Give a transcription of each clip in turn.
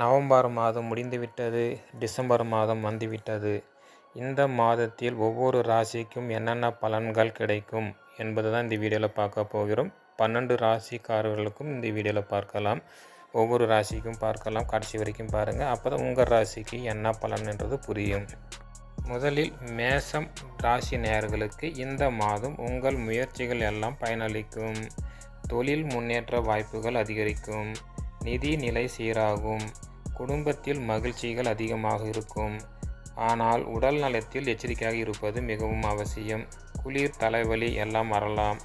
November மாதம் முடிந்துவிட்டது December மாதம் வந்துவிட்டது. இந்த மாதத்தில் ஒவ்வொரு ராசிக்கும் என்னென்ன பலன்கள் கிடைக்கும் என்பது தான் இந்த வீடியோவில் பார்க்க போகிறோம். பன்னெண்டு ராசிக்காரர்களுக்கும் இந்த வீடியோவில் பார்க்கலாம். ஒவ்வொரு ராசிக்கும் பார்க்கலாம். கடைசி வரைக்கும் பாருங்கள் அப்போ தான் உங்கள் ராசிக்கு என்ன பலன் என்றது புரியும். முதலில் மேசம் ராசி நேயர்களுக்கு இந்த மாதம் உங்கள் முயற்சிகள் எல்லாம் பயனளிக்கும். தொழில் முன்னேற்ற வாய்ப்புகள் அதிகரிக்கும். நிதி நிலை சீராகும். குடும்பத்தில் மகிழ்ச்சிகள் அதிகமாக இருக்கும். ஆனால் உடல் நலத்தில் எச்சரிக்கையாக இருப்பது மிகவும் அவசியம். குளிர் தலைவலி எல்லாம் வரலாம்.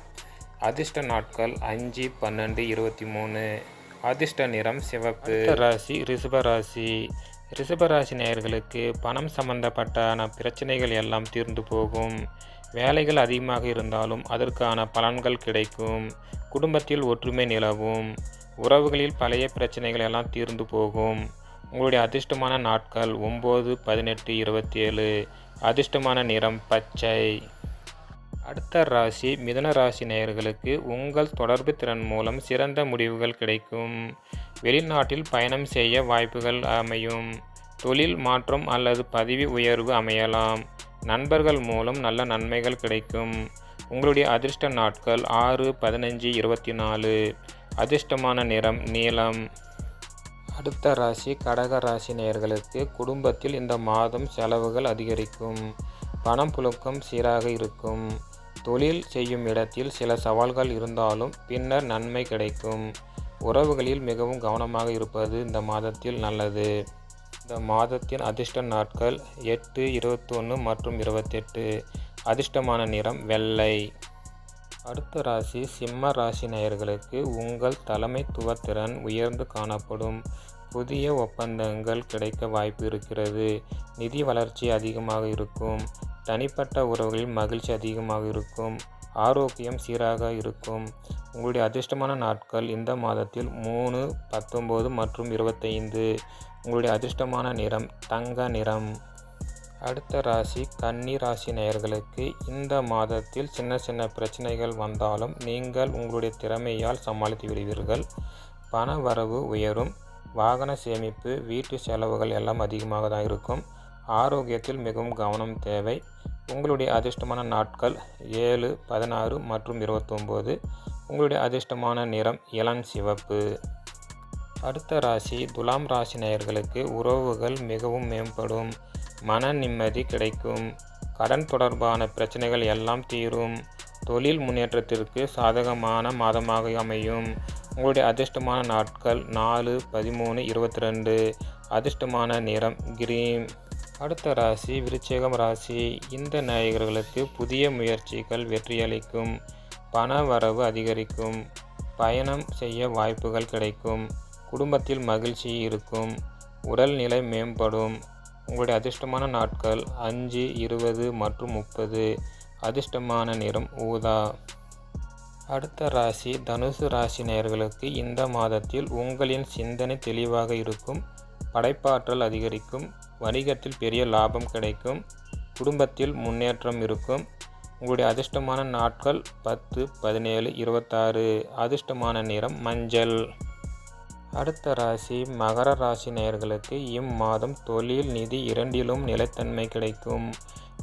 அதிர்ஷ்ட நாட்கள் அஞ்சு பன்னெண்டு இருபத்தி மூணு. அதிர்ஷ்ட நிறம் சிவப்பு. ராசி ரிஷபராசி. ரிஷபராசி நேயர்களுக்கு பணம் சம்பந்தப்பட்டான பிரச்சனைகள் எல்லாம் தீர்ந்து போகும். வேலைகள் அதிகமாக இருந்தாலும் அதற்கான பலன்கள் கிடைக்கும். குடும்பத்தில் ஒற்றுமை நிலவும். உறவுகளில் பழைய பிரச்சனைகள் எல்லாம் தீர்ந்து போகும். உங்களுடைய அதிர்ஷ்டமான நாட்கள் ஒம்பது பதினெட்டு இருபத்தி ஏழு அதிர்ஷ்டமான நிறம் பச்சை. அடுத்த ராசி மிதன ராசி நேயர்களுக்கு உங்கள் தொடர்பு திறன் மூலம் சிறந்த முடிவுகள் கிடைக்கும். வெளிநாட்டில் பயணம் செய்ய வாய்ப்புகள் அமையும். தொழில் மாற்றம் அல்லது பதவி உயர்வு அமையலாம். நண்பர்கள் மூலம் நல்ல நன்மைகள் கிடைக்கும். உங்களுடைய அதிர்ஷ்ட நாட்கள் ஆறு பதினஞ்சு இருபத்தி நாலு. அதிர்ஷ்டமான நிறம் நீளம் அடுத்த ராசி கடக ராசி நேயர்களுக்கு குடும்பத்தில் இந்த மாதம் செலவுகள் அதிகரிக்கும். பணம் புழக்கம் சீராக இருக்கும். தொழில் செய்யும் இடத்தில் சில சவால்கள் இருந்தாலும் பின்னர் நன்மை கிடைக்கும். உறவுகளில் மிகவும் கவனமாக இருப்பது இந்த மாதத்தில் நல்லது. இந்த மாதத்தின் அதிர்ஷ்ட நாட்கள் எட்டு இருபத்தொன்று மற்றும் இருபத்தெட்டு. அதிர்ஷ்டமான நிறம் வெள்ளை. அடுத்த ராசி சிம்ம ராசி நேயர்களுக்கு உங்கள் தலைமைத்துவ திறன் உயர்ந்து காணப்படும். புதிய ஒப்பந்தங்கள் கிடைக்க வாய்ப்பு இருக்கிறது. நிதி வளர்ச்சி அதிகமாக இருக்கும். தனிப்பட்ட உறவுகளில் மகிழ்ச்சி அதிகமாக இருக்கும். ஆரோக்கியம் சீராக இருக்கும். உங்களுடைய அதிர்ஷ்டமான நாட்கள் இந்த மாதத்தில் மூணு பத்தொம்போது மற்றும் இருபத்தைந்து. உங்களுடைய அதிர்ஷ்டமான நிறம் தங்க நிறம். அடுத்த ராசி கன்னி ராசி நேயர்களுக்கு இந்த மாதத்தில் சின்ன சின்ன பிரச்சனைகள் வந்தாலும் நீங்கள் உங்களுடைய திறமையால் சமாளித்து விடுவீர்கள். பண வரவு உயரும். வாகன சேமிப்பு வீட்டு செலவுகள் எல்லாம் அதிகமாக தான் இருக்கும். ஆரோக்கியத்தில் மிகவும் கவனம் தேவை. உங்களுடைய அதிர்ஷ்டமான நாட்கள் ஏழு பதினாறு மற்றும் இருபத்தொம்போது. உங்களுடைய அதிர்ஷ்டமான நிறம் இளம் சிவப்பு. அடுத்த ராசி துலாம் ராசி நேயர்களுக்கு உறவுகள் மிகவும் மேம்படும். மன நிம்மதி கிடைக்கும். கடன் தொடர்பான பிரச்சனைகள் எல்லாம் தீரும். தொழில் முன்னேற்றத்திற்கு சாதகமான மாதமாக அமையும். உங்களுடைய அதிர்ஷ்டமான நாட்கள் நாலு பதிமூணு இருபத்தி ரெண்டு அதிர்ஷ்டமான நிறம் கிரீம் அடுத்த ராசி விருச்சிகம் ராசி. இந்த நாயகர்களுக்கு புதிய முயற்சிகள் வெற்றியளிக்கும். பண வரவு அதிகரிக்கும். பயணம் செய்ய வாய்ப்புகள் கிடைக்கும். குடும்பத்தில் மகிழ்ச்சி இருக்கும். உடல்நிலை மேம்படும். உங்களுடைய அதிர்ஷ்டமான நாட்கள் அஞ்சு இருபது மற்றும் முப்பது. அதிர்ஷ்டமான நிறம் ஊதா. அடுத்த ராசி தனுசு ராசி நேயர்களுக்கு இந்த மாதத்தில் உங்களின் சிந்தனை தெளிவாக இருக்கும் படைப்பாற்றல் அதிகரிக்கும் வணிகத்தில் பெரிய லாபம் கிடைக்கும் குடும்பத்தில் முன்னேற்றம் இருக்கும். உங்களுடைய அதிர்ஷ்டமான நாட்கள் பத்து பதினேழு இருபத்தாறு. அதிர்ஷ்டமான நிறம் மஞ்சள். அடுத்த ராசி மகர ராசி நேயர்களுக்கு இம்மாதம் தொழில் நிதி இரண்டிலும் நிலைத்தன்மை கிடைக்கும்.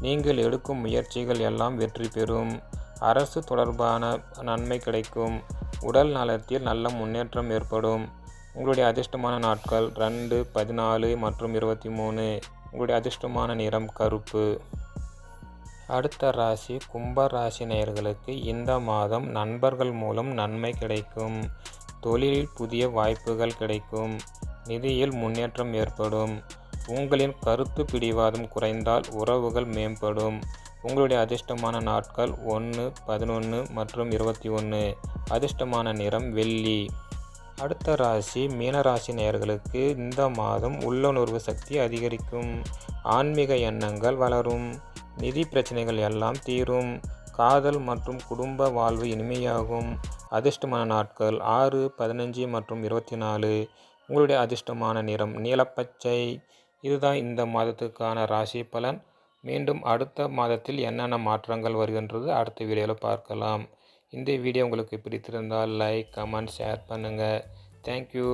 நீங்கள் எடுக்கும் முயற்சிகள் எல்லாம் வெற்றி பெறும். அரசு தொடர்பான நன்மை கிடைக்கும். உடல் நலத்தில் நல்ல முன்னேற்றம் ஏற்படும். உங்களுடைய அதிர்ஷ்டமான நாட்கள் ரெண்டு பதினாலு மற்றும் இருபத்தி மூணு. உங்களுடைய அதிர்ஷ்டமான நிறம் கருப்பு. அடுத்த ராசி கும்ப ராசி நேயர்களுக்கு இந்த மாதம் நண்பர்கள் மூலம் நன்மை கிடைக்கும். தொழிலில் புதிய வாய்ப்புகள் கிடைக்கும். நிதியில் முன்னேற்றம் ஏற்படும். உங்களின் கருத்து பிடிவாதம் குறைந்தால் உறவுகள் மேம்படும். உங்களுடைய அதிர்ஷ்டமான நாட்கள் ஒன்று பதினொன்று மற்றும் இருபத்தி ஒன்று அதிர்ஷ்டமான நிறம் வெள்ளி. அடுத்த ராசி மீனராசி நேயர்களுக்கு இந்த மாதம் உள்ளுணர்வு சக்தி அதிகரிக்கும். ஆன்மீக எண்ணங்கள் வளரும். நிதி பிரச்சனைகள் எல்லாம் தீரும். காதல் மற்றும் குடும்ப வாழ்வு இனிமையாகும். அதிர்ஷ்டமான நாட்கள் ஆறு பதினஞ்சு மற்றும் இருபத்தி நாலு உங்களுடைய அதிர்ஷ்டமான நிறம் நீலப்பச்சை. இதுதான் இந்த மாதத்துக்கான ராசி பலன். மீண்டும் அடுத்த மாதத்தில் என்னென்ன மாற்றங்கள் வருகின்றது அடுத்த வீடியோவில் பார்க்கலாம். இந்த வீடியோ உங்களுக்கு பிடித்திருந்தால் லைக் கமெண்ட் ஷேர் பண்ணுங்கள் தேங்க்யூ